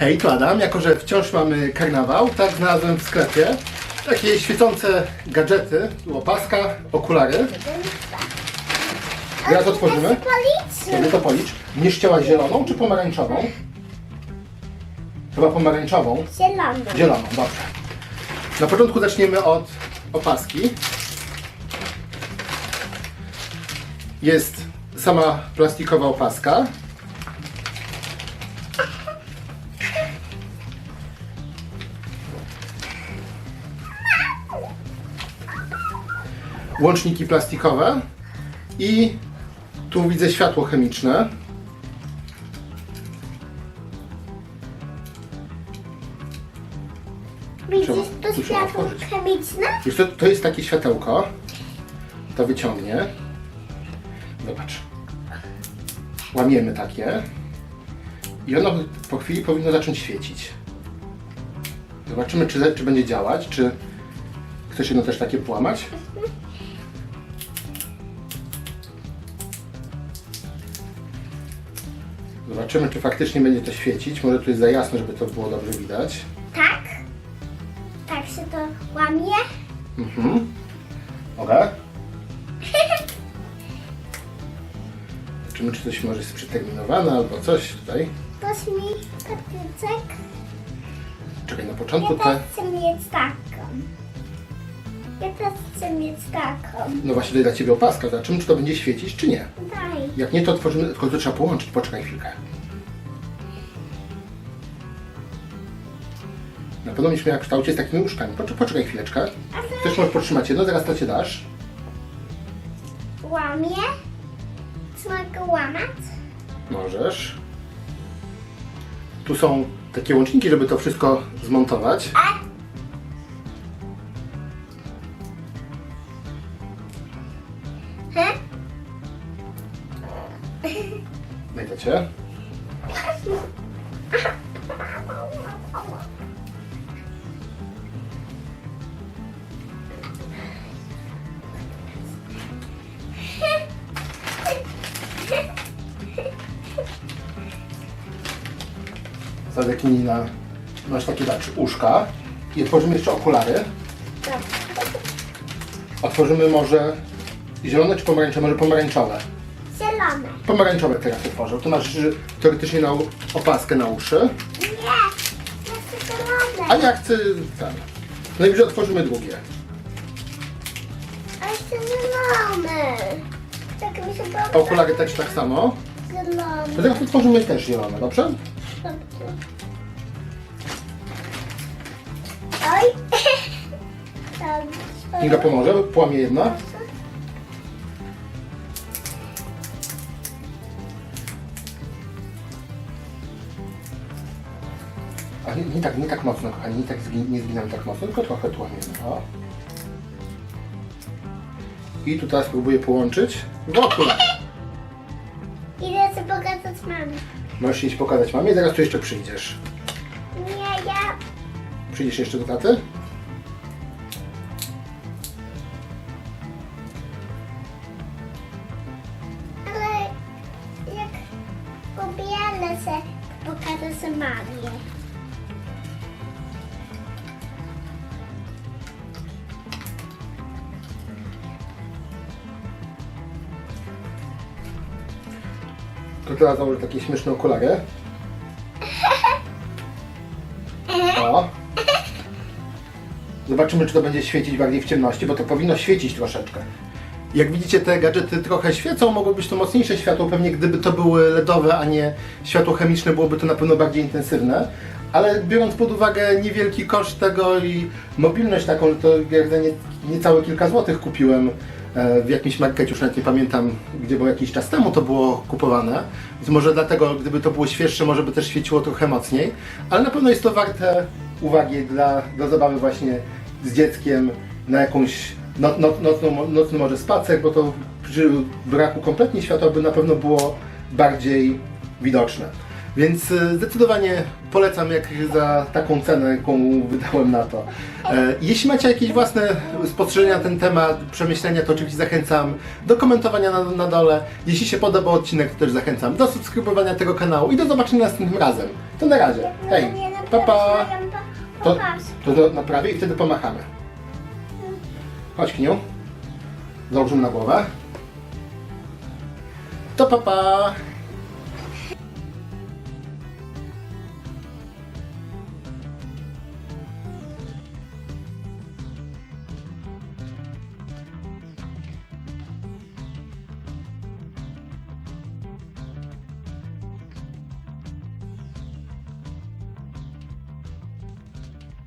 Hej, tu Adam. Jako, że wciąż mamy karnawał, tak znalazłem w sklepie takie świecące gadżety, łopaska, okulary. Teraz otworzymy. Sobie to policz. Nie chciałaś zieloną czy pomarańczową? Chyba pomarańczową. Zielony. Zieloną, dobrze. Na początku zaczniemy od opaski. Jest sama plastikowa opaska. Łączniki plastikowe i tu widzę światło chemiczne. Widzisz to tu trzeba światło otworzyć. chemiczne? To, to jest takie światełko. To wyciągnie. Zobacz. Łamiemy takie. I ono po chwili powinno zacząć świecić. Zobaczymy, czy, czy będzie działać, czy chcesz jedno też takie połamać. Zobaczymy, czy faktycznie będzie to świecić. Może tu jest za jasno, żeby to było dobrze widać. Tak. Tak się to łamie. Mhm. Mogę? Zobaczymy, czy coś może jest przeterminowane albo coś tutaj. Dasz mi patyczek? Czekaj, na Ja początku też te... chcę mieć taką. Ja też chcę mieć taką. No właśnie, to jest dla Ciebie opaska. Zobaczymy, czy to będzie świecić, czy nie. Daj. Jak nie, to otworzymy, tylko to trzeba połączyć. Poczekaj chwilkę. Na pewno będziesz miała w kształcie z takimi łóżkami. Poczekaj, poczekaj chwileczkę. A to Chcesz może podtrzymać jedno, zaraz to Cię dasz. łamie? Czy mogę łamać? Możesz. Tu są takie łączniki, żeby to wszystko zmontować. A Cię. Zadeknij na... Masz takie znaczy uszka. I otworzymy jeszcze okulary. Tak. Otworzymy może zielone czy pomarańczowe? Może pomarańczowe. Zielone. Pomarańczowe teraz otworzę. Tu masz y, teoretycznie na, opaskę na uszy. Nie. Chcę A zielone. ja chcę ten. Najwyżej otworzymy drugie. A chcę zielone. Tak mi się podoba. Okulary też tak samo. To Zielone. teraz otworzymy też zielone, dobrze? Dobrze. Oj. Dobrze. Inga pomoże, połamie jedna. A nie, nie tak, nie tak mocno, kochani, nie tak zgi- nie zginamy tak mocno, tylko trochę tłamiemy. O. I tu teraz próbuję połączyć w okular. Idę sobie pokazać mamie. Możesz iść pokazać mamie, zaraz tu jeszcze przyjdziesz. Nie, ja... Przyjdziesz jeszcze do taty? Ale jak pobiegnę się, pokażę się mamie. To teraz założę takie śmieszne okulary. O. Zobaczymy, czy to będzie świecić bardziej w ciemności, bo to powinno świecić troszeczkę. Jak widzicie, te gadżety trochę świecą, mogło być to mocniejsze światło. Pewnie gdyby to były LEDowe, a nie światło chemiczne, byłoby to na pewno bardziej intensywne. Ale biorąc pod uwagę niewielki koszt tego i mobilność taką, to jak za nie, niecałe kilka złotych kupiłem w jakimś markecie, już nawet nie pamiętam, gdzie było jakiś czas temu to było kupowane. Więc może dlatego, gdyby to było świeższe, może by też świeciło trochę mocniej. Ale na pewno jest to warte uwagi dla, do zabawy właśnie z dzieckiem na jakąś no, no, nocną, nocny może spacer, bo to przy braku kompletnie światła by na pewno było bardziej widoczne. Więc e, zdecydowanie polecam jak za taką cenę, jaką wydałem na to. E, Jeśli macie jakieś własne spostrzeżenia na ten temat, przemyślenia, to oczywiście zachęcam do komentowania na, na dole. Jeśli się podobał odcinek, to też zachęcam do subskrybowania tego kanału i do zobaczenia następnym razem. To na razie. Hej, No pa pa! to To, naprawię i wtedy pomachamy. Chodź, Kniu. Założymy na głowę. To papa. Pa.